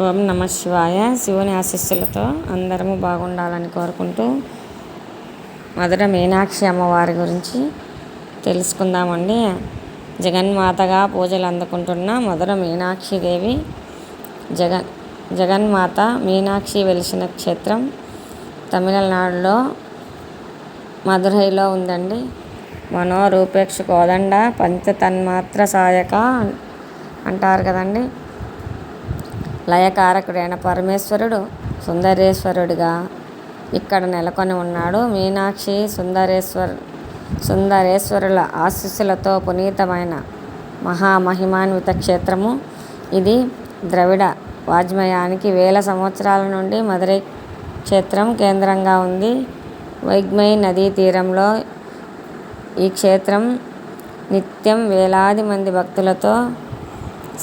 ఓం నమ శివాయ. శివుని ఆశీస్సులతో అందరము బాగుండాలని కోరుకుంటూ మధుర మీనాక్షి అమ్మవారి గురించి తెలుసుకుందామండి. జగన్మాతగా పూజలు అందుకుంటున్న మధుర మీనాక్షి దేవి జగన్ జగన్మాత మీనాక్షి వెలిసిన క్షేత్రం తమిళనాడులో మధురైలో ఉందండి. మనోరూపేక్ష కోదండ పంచతన్మాత్ర సాయక అంటారు కదండి. లయకారకుడైన పరమేశ్వరుడు సుందరేశ్వరుడిగా ఇక్కడ నెలకొని ఉన్నాడు. మీనాక్షి సుందరేశ్వర్ సుందరేశ్వరుల ఆశీస్సులతో పునీతమైన మహామహిమాన్విత క్షేత్రము ఇది. ద్రవిడ వాజ్మయానికి వేల సంవత్సరాల నుండి మదురై క్షేత్రం కేంద్రంగా ఉంది. వైగ్మై నదీ తీరంలో ఈ క్షేత్రం నిత్యం వేలాది మంది భక్తులతో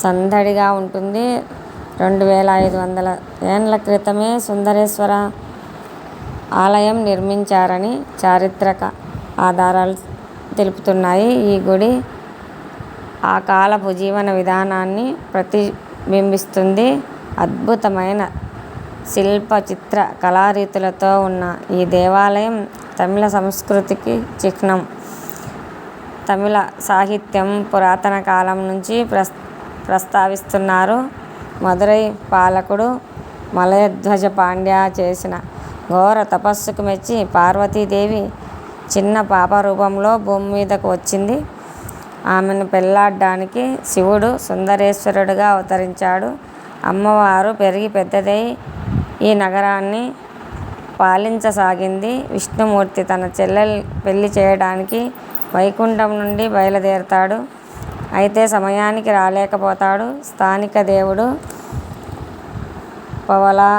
సందడిగా ఉంటుంది. రెండు వేల ఐదు వందల ఏండ్ల క్రితమే సుందరేశ్వర ఆలయం నిర్మించారని చారిత్రక ఆధారాలు తెలుపుతున్నాయి. ఈ గుడి ఆ కాలపు జీవన విధానాన్ని ప్రతిబింబిస్తుంది. అద్భుతమైన శిల్ప చిత్ర కళారీతులతో ఉన్న ఈ దేవాలయం తమిళ సంస్కృతికి చిహ్నం. తమిళ సాహిత్యం పురాతన కాలం నుంచి ప్రస్ ప్రస్తావిస్తున్నారు. మదురై పాలకుడు మలయధ్వజ పాండ్య చేసిన ఘోర తపస్సుకు మెచ్చి పార్వతీదేవి చిన్న పాప రూపంలో భూమి మీదకు వచ్చింది. ఆమెను పెళ్ళాడడానికి శివుడు సుందరేశ్వరుడుగా అవతరించాడు. అమ్మవారు పెరిగి పెద్దదై ఈ నగరాన్ని పాలించసాగింది. విష్ణుమూర్తి తన చెల్లెలు పెళ్ళి చేయడానికి వైకుంఠం నుండి బయలుదేరతాడు. అయితే సమయానికి రాలేకపోతాడు. స్థానిక దేవుడు పవలా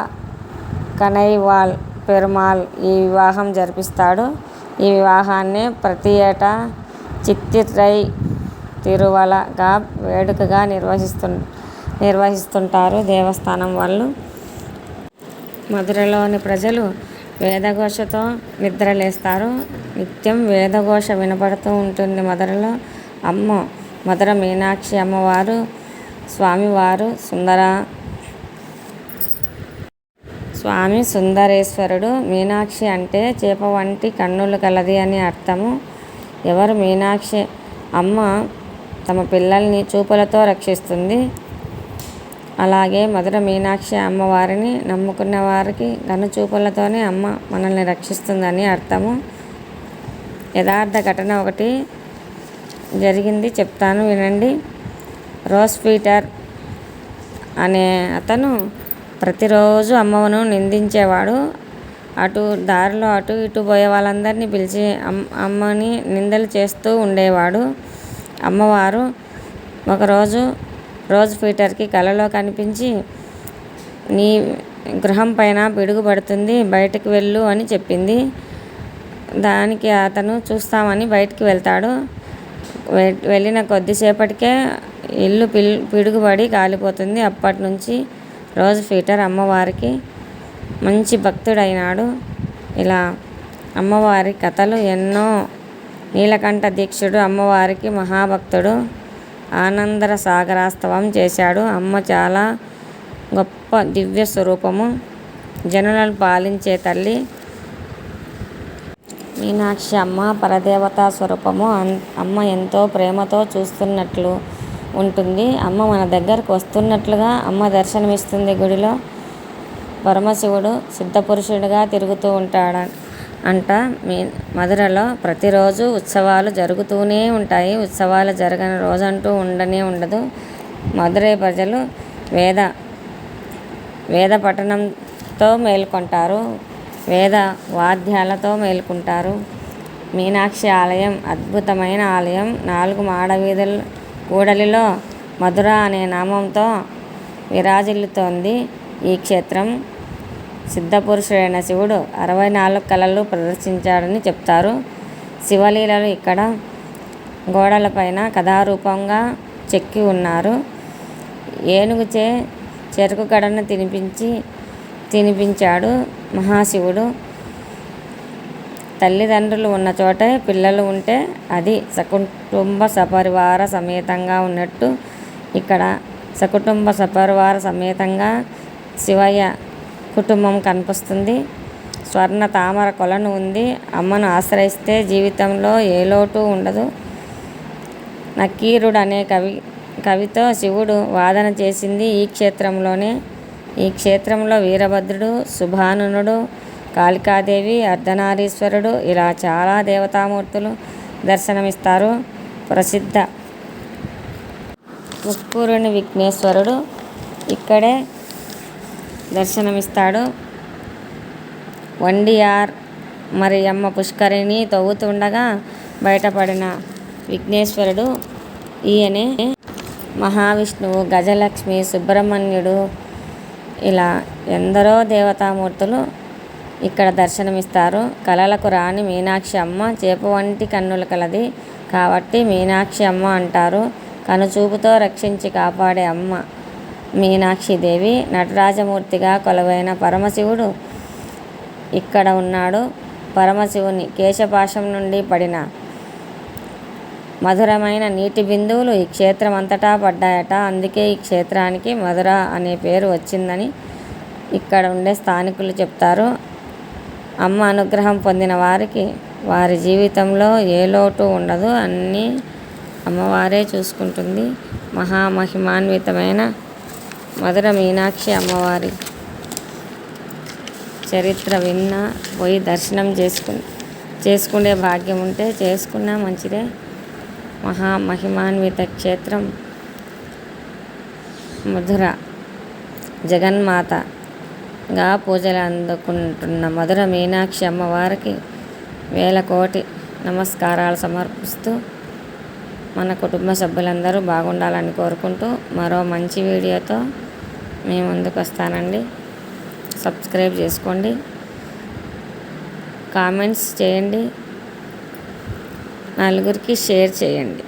కనైవాల్ పెరుమాల్ ఈ వివాహం జరిపిస్తాడు. ఈ వివాహాన్ని ప్రతి ఏటా చిత్తిరై తిరువలగా వేడుకగా నిర్వహిస్తు నిర్వహిస్తుంటారు దేవస్థానం వాళ్ళు. మధురలోని ప్రజలు వేదఘోషతో నిద్రలేస్తారు. నిత్యం వేదఘోష వినపడుతూ ఉంటుంది మధురలో. అమ్మో! మధుర మీనాక్షి అమ్మవారు స్వామివారు సుందర స్వామి సుందరేశ్వరుడు. మీనాక్షి అంటే చేప వంటి కన్నులు కలది అని అర్థము. ఎవరు మీనాక్షి అమ్మ తమ పిల్లల్ని చూపులతో రక్షిస్తుంది. అలాగే మధుర మీనాక్షి అమ్మవారిని నమ్ముకున్న వారికి కనుచూపులతోనే అమ్మ మనల్ని రక్షిస్తుందని అర్థము. యథార్థ ఘటన ఒకటి జరిగింది. చెప్తాను వినండి. రోజ్ పీటర్ అనే అతను ప్రతిరోజు అమ్మను నిందించేవాడు. అటు దారిలో అటు ఇటు పోయే వాళ్ళందరినీ పిలిచి అమ్ అమ్మని నిందలు చేస్తూ ఉండేవాడు. అమ్మవారు ఒకరోజు రోజ్ పీటర్కి కలలో కనిపించి నీ గృహం పైన పిడుగు పడుతుంది బయటకు వెళ్ళు అని చెప్పింది. దానికి అతను చూస్తామని బయటికి వెళ్తాడు. వెళ్ళిన కొద్దిసేపటికే ఇల్లు పిల్ పిడుగుపడి కాలిపోతుంది. అప్పటి నుంచి రోజు పీటర్ అమ్మవారికి మంచి భక్తుడైనాడు. ఇలా అమ్మవారి కథలు ఎన్నో నీలకంఠ దీక్షుడు అమ్మవారికి మహాభక్తుడు ఆనందర సాగరాస్తవం చేశాడు. అమ్మ చాలా గొప్ప దివ్య స్వరూపము. జనులను పాలించే తల్లి మీనాక్షి అమ్మ పరదేవతా స్వరూపము అమ్మ ఎంతో ప్రేమతో చూస్తున్నట్లు ఉంటుంది. అమ్మ మన దగ్గరకు వస్తున్నట్లుగా అమ్మ దర్శనమిస్తుంది గుడిలో. పరమశివుడు సిద్ధపురుషుడిగా తిరుగుతూ ఉంటాడు అంట. మీ మధురలో ప్రతిరోజు ఉత్సవాలు జరుగుతూనే ఉంటాయి. ఉత్సవాలు జరగని రోజంటూ ఉండనే ఉండదు. మధురై ప్రజలు వేద వేద పఠనంతో మేల్కొంటారు. వేద వాద్యాలతో మేల్కొంటారు. మీనాక్షి ఆలయం అద్భుతమైన ఆలయం. నాలుగు మాడవీధుల కూడలిలో మధుర అనే నామంతో విరాజిల్లుతోంది ఈ క్షేత్రం. సిద్ధపురుషుడైన శివుడు అరవై నాలుగు కళలు ప్రదర్శించాడని చెప్తారు. శివలీలలు ఇక్కడ గోడలపైన కథారూపంగా చెక్కి ఉన్నారు. ఏనుగుచే చెరుకు గడను తినిపించి తినిపించాడు మహాశివుడు. తల్లిదండ్రులు ఉన్న చోటే పిల్లలు ఉంటే అది సకుటుంబ సపరివార సమేతంగా ఉన్నట్టు ఇక్కడ సకుటుంబ సపరివార సమేతంగా శివయ్య కుటుంబం కనిపిస్తుంది. స్వర్ణ తామర కొలను ఉంది. అమ్మను ఆశ్రయిస్తే జీవితంలో ఏ లోటు ఉండదు. నక్కీరుడు అనే కవి కవితో శివుడు వాదన చేసింది ఈ క్షేత్రంలోనే. ఈ క్షేత్రంలో వీరభద్రుడు సుభానునుడు కాళికాదేవి అర్ధనారీశ్వరుడు ఇలా చాలా దేవతామూర్తులు దర్శనమిస్తారు. ప్రసిద్ధ ముక్కూరుని విఘ్నేశ్వరుడు ఇక్కడే దర్శనమిస్తాడు. వండియార్ మరియమ్మ పుష్కరిణి తవ్వుతుండగా బయటపడిన విఘ్నేశ్వరుడు ఈయనే మహావిష్ణువు గజలక్ష్మి సుబ్రహ్మణ్యుడు ఇలా ఎందరో దేవతామూర్తులు ఇక్కడ దర్శనమిస్తారు. కళలకు రాణి మీనాక్షి అమ్మ చేప వంటి కన్నుల కలది కాబట్టి మీనాక్షి అమ్మ అంటారు. కనుచూపుతో రక్షించి కాపాడే అమ్మ మీనాక్షిదేవి నటరాజమూర్తిగా కొలువైన పరమశివుడు ఇక్కడ ఉన్నాడు. పరమశివుని కేశపాశం నుండి పడిన మధురమైన నీటి బిందువులు ఈ క్షేత్రం అంతటా పడ్డాయట. అందుకే ఈ క్షేత్రానికి మధుర అనే పేరు వచ్చిందని ఇక్కడ ఉండే స్థానికులు చెప్తారు. అమ్మ అనుగ్రహం పొందిన వారికి వారి జీవితంలో ఏ లోటు ఉండదు. అన్నీ అమ్మవారే చూసుకుంటుంది. మహామహిమాన్వితమైన మధుర మీనాక్షి అమ్మవారి చరిత్ర విన్నా పోయి దర్శనం చేసుకుని చేసుకునే భాగ్యం ఉంటే చేసుకున్నా మంచిదే. మహామహిమాన్విత క్షేత్రం మధుర జగన్మాతగా పూజలు అందుకుంటున్న మధుర మీనాక్షి అమ్మవారికి వేల కోటి నమస్కారాలు సమర్పిస్తూ మన కుటుంబ సభ్యులందరూ బాగుండాలని కోరుకుంటూ మరో మంచి వీడియోతో మీ ముందుకు వస్తానండి. సబ్స్క్రైబ్ చేసుకోండి. కామెంట్స్ చేయండి. నలుగురికి షేర్ చేయండి.